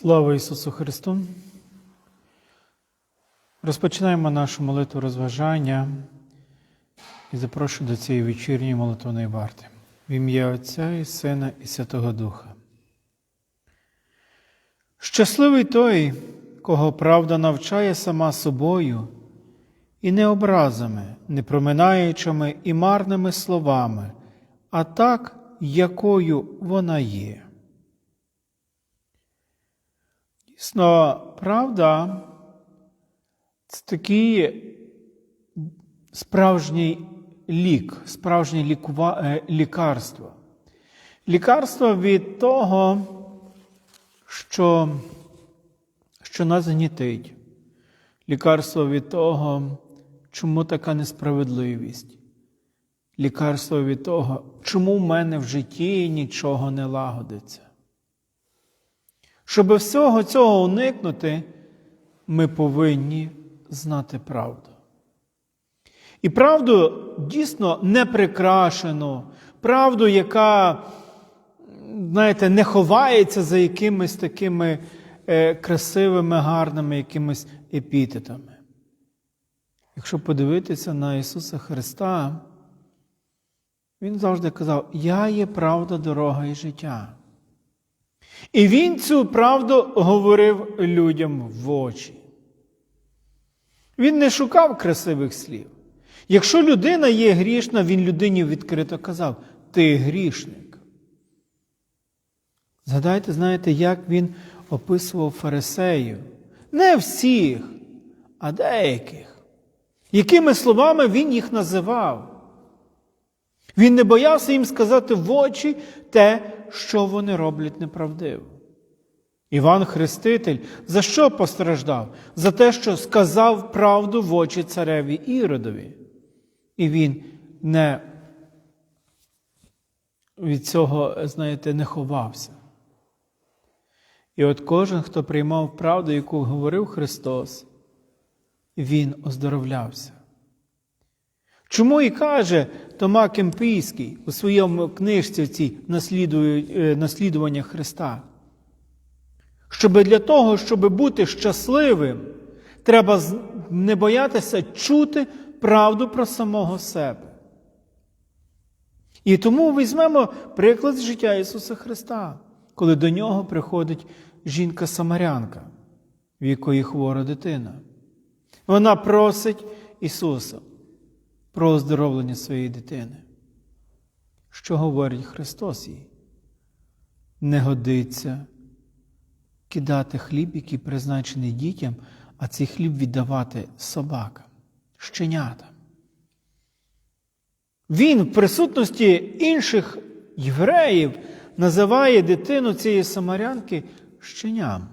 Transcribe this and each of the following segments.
Слава Ісусу Христу! Розпочинаємо нашу молитву розважання і запрошую до цієї вечірньої молитвної варти. В ім'я Отця і Сина і Святого Духа. Щасливий той, кого правда навчає сама собою, і не образами, не проминаючими і марними словами, а так, якою вона є. Дійсно, правда це такий справжній лік, справжнє лікува... е, лікарство. Лікарство від того, що, що нас гнітить. Лікарство від того, чому така несправедливість. Лікарство від того, чому в мене в житті нічого не лагодиться. Щоб всього цього уникнути, ми повинні знати правду. І правду дійсно не прикрашену, правду, яка, знаєте, не ховається за якимись такими е, красивими, гарними якимись епітетами. Якщо подивитися на Ісуса Христа, Він завжди казав: Я є правда, дорога і життя. І він цю правду говорив людям в очі. Він не шукав красивих слів. Якщо людина є грішна, він людині відкрито казав: Ти грішник. Згадайте, знаєте, як він описував фарисеїв. Не всіх, а деяких. Якими словами він їх називав? Він не боявся їм сказати в очі те, що вони роблять неправдиво. Іван Хреститель за що постраждав? За те, що сказав правду в очі цареві Іродові. І він не від цього, знаєте, не ховався. І от кожен, хто приймав правду, яку говорив Христос, він оздоровлявся. Чому і каже Тома Кемпійський у своєму книжці ці наслідування Христа? Щоб для того, щоб бути щасливим, треба не боятися чути правду про самого себе. І тому візьмемо приклад життя Ісуса Христа, коли до нього приходить жінка-самарянка, в якої хвора дитина. Вона просить Ісуса про оздоровлення своєї дитини. Що говорить Христос їй? Не годиться кидати хліб, який призначений дітям, а цей хліб віддавати собакам, щенятам. Він в присутності інших євреїв називає дитину цієї самарянки щеням.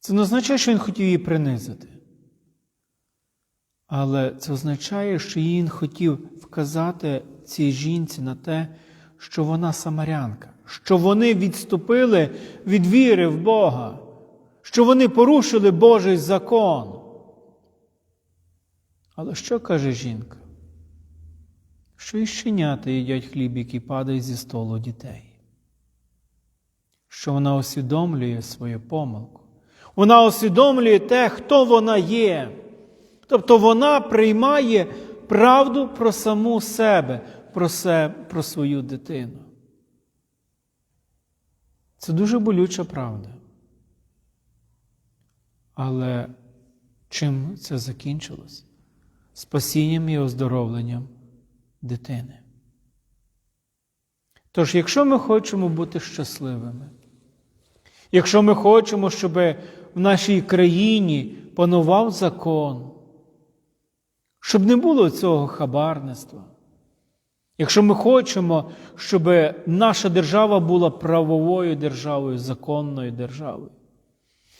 Це не означає, що він хотів її принизити. Але це означає, що він хотів вказати цій жінці на те, що вона самарянка, що вони відступили від віри в Бога, що вони порушили Божий закон. Але що каже жінка? Що і щенята їдять хліб, який падає зі столу дітей. Що вона усвідомлює свою помилку. Вона усвідомлює те, хто вона є. Тобто вона приймає правду про саму себе, про, себе, про свою дитину. Це дуже болюча правда. Але чим це закінчилось? Спасінням і оздоровленням дитини. Тож, якщо ми хочемо бути щасливими, якщо ми хочемо, щоб в нашій країні панував закон, щоб не було цього хабарництва. Якщо ми хочемо, щоб наша держава була правовою державою, законною державою.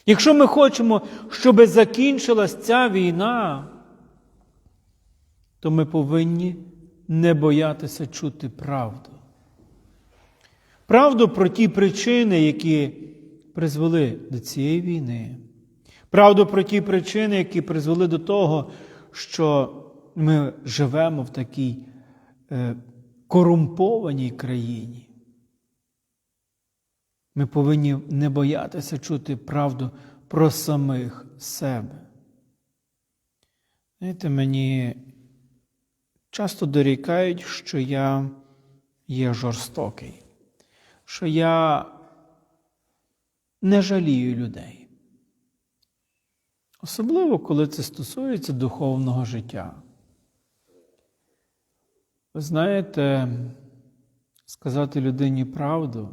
Якщо ми хочемо, щоб закінчилась ця війна, то ми повинні не боятися чути правду. Правду про ті причини, які призвели до цієї війни. Правду про ті причини, які призвели до того, що ми живемо в такій е, корумпованій країні. Ми повинні не боятися чути правду про самих себе. Знаєте, мені часто дорікають, що я є жорстокий, що я не жалію людей. Особливо, коли це стосується духовного життя. Ви знаєте, сказати людині правду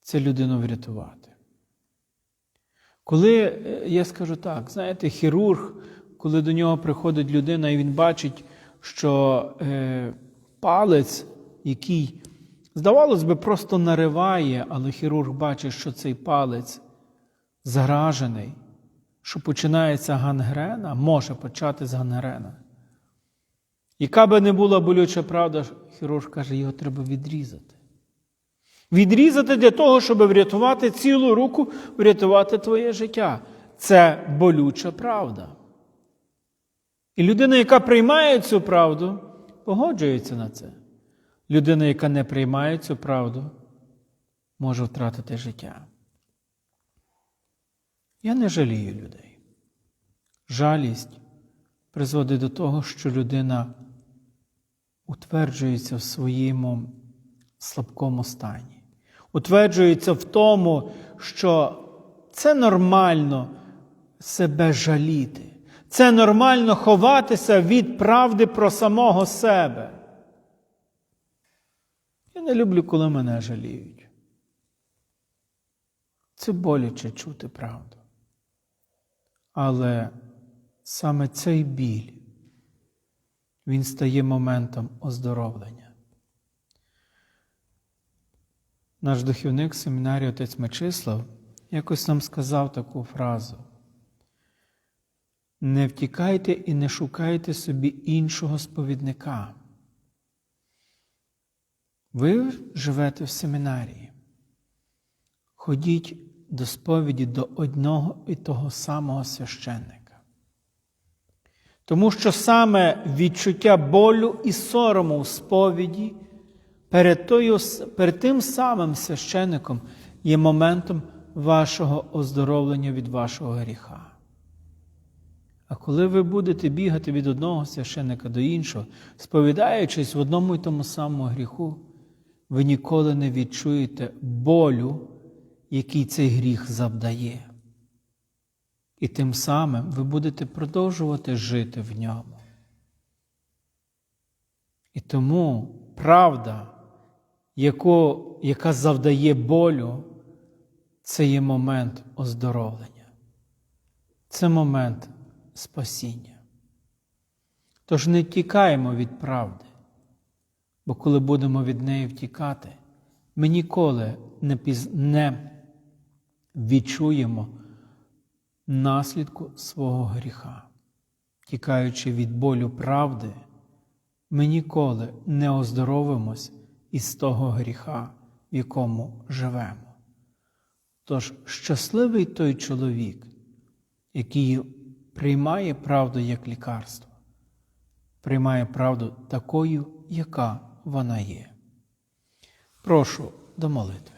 це людину врятувати. Коли е, я скажу так, знаєте, хірург, коли до нього приходить людина і він бачить, що е, палець, який, здавалось би, просто нариває, але хірург бачить, що цей палець заражений, що починається гангрена, може почати з гангрена. Яка би не була болюча правда, хірург каже, його треба відрізати. Відрізати для того, щоб врятувати цілу руку, врятувати твоє життя. Це болюча правда. І людина, яка приймає цю правду, погоджується на це. Людина, яка не приймає цю правду, може втратити життя. Я не жалію людей. Жалість призводить до того, що людина утверджується в своєму слабкому стані, утверджується в тому, що це нормально себе жаліти, це нормально ховатися від правди про самого себе. Я не люблю, коли мене жаліють. Це боляче чути правду. Але саме цей біль, він стає моментом оздоровлення. Наш духівник семінарії отець Мечислав якось нам сказав таку фразу. Не втікайте і не шукайте собі іншого сповідника. Ви живете в семінарії. Ходіть до сповіді до одного і того самого священника. Тому що саме відчуття болю і сорому в сповіді перед, тою, перед тим самим священником є моментом вашого оздоровлення від вашого гріха. А коли ви будете бігати від одного священника до іншого, сповідаючись в одному і тому самому гріху, ви ніколи не відчуєте болю, який цей гріх завдає. І тим самим ви будете продовжувати жити в ньому. І тому правда, яку, яка завдає болю, це є момент оздоровлення, це момент спасіння. Тож не тікаємо від правди, бо коли будемо від неї втікати, ми ніколи не, піз... не відчуємо наслідку свого гріха. Тікаючи від болю правди, ми ніколи не оздоровимось із того гріха, в якому живемо. Тож щасливий той чоловік, який приймає правду як лікарство, приймає правду такою, яка вона є. Прошу до молитви.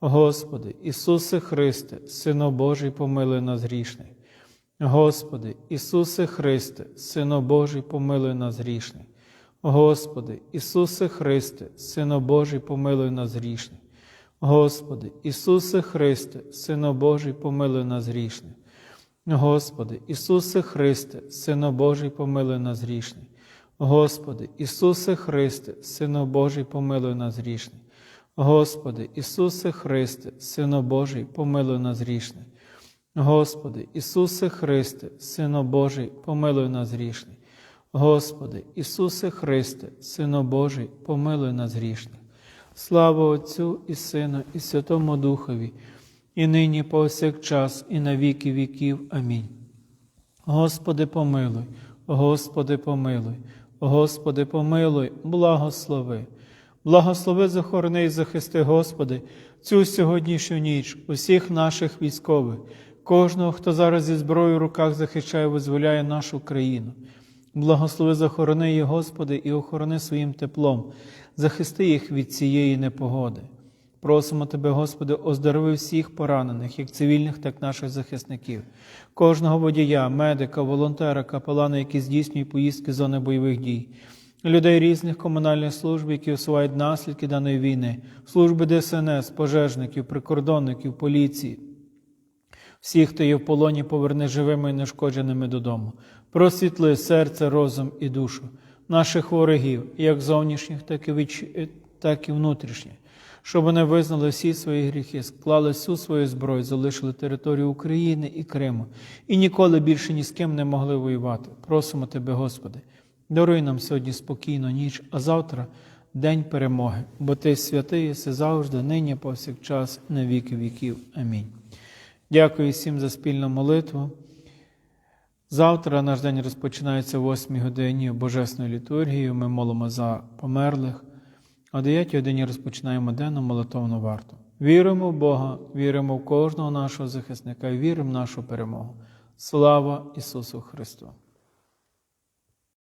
Господи, Ісусе Христе, Сино Божий, помилуй нас грішних. Господи, Ісусе Христе, Сино Божий, помилуй нас грішних. Господи, Ісусе Христе, Сино Божий, помилуй нас грішних. Господи, Ісусе Христе, Сино Божий, помилуй нас грішних. Господи, Ісусе Христе, Сино Божий, помилуй нас грішних. Господи, Ісусе Христе, Сино Божий, помилуй нас грішних. Господи, Ісусе Христе, Сино Божий, помилуй нас грішних. Господи, Ісусе Христе, Сино Божий, помилуй нас грішних. Господи, Ісусе Христе, Сино Божий, помилуй нас грішних. Слава Отцю і Сину, і Святому Духові, і нині повсякчас, і на віки віків. Амінь. Господи, помилуй, Господи, помилуй, Господи, помилуй, благослови. Благослови, захорони і захисти, Господи, цю сьогоднішню ніч, усіх наших військових, кожного, хто зараз зі зброєю в руках захищає, визволяє нашу країну. Благослови, захорони їх, Господи, і охорони своїм теплом, захисти їх від цієї непогоди. Просимо Тебе, Господи, оздорови всіх поранених, як цивільних, так і наших захисників, кожного водія, медика, волонтера, капелана, які здійснюють поїздки з зони бойових дій, людей різних комунальних служб, які усувають наслідки даної війни, служби ДСНС, пожежників, прикордонників, поліції. Всіх, хто є в полоні, поверни живими і нешкодженими додому. Просвітли серце, розум і душу наших ворогів, як зовнішніх, так і, віч... так і внутрішніх, щоб вони визнали всі свої гріхи, склали всю свою зброю, залишили територію України і Криму і ніколи більше ні з ким не могли воювати. Просимо Тебе, Господи, даруй нам сьогодні спокійну ніч, а завтра день перемоги, бо Ти святий, єси завжди, нині, повсякчас, на віки віків. Амінь. Дякую всім за спільну молитву. Завтра наш день розпочинається о 8 годині Божесною літургією. Ми молимо за померлих. О 9 годині розпочинаємо денну молитовну варту. Віримо в Бога, віримо в кожного нашого захисника віримо в нашу перемогу. Слава Ісусу Христу!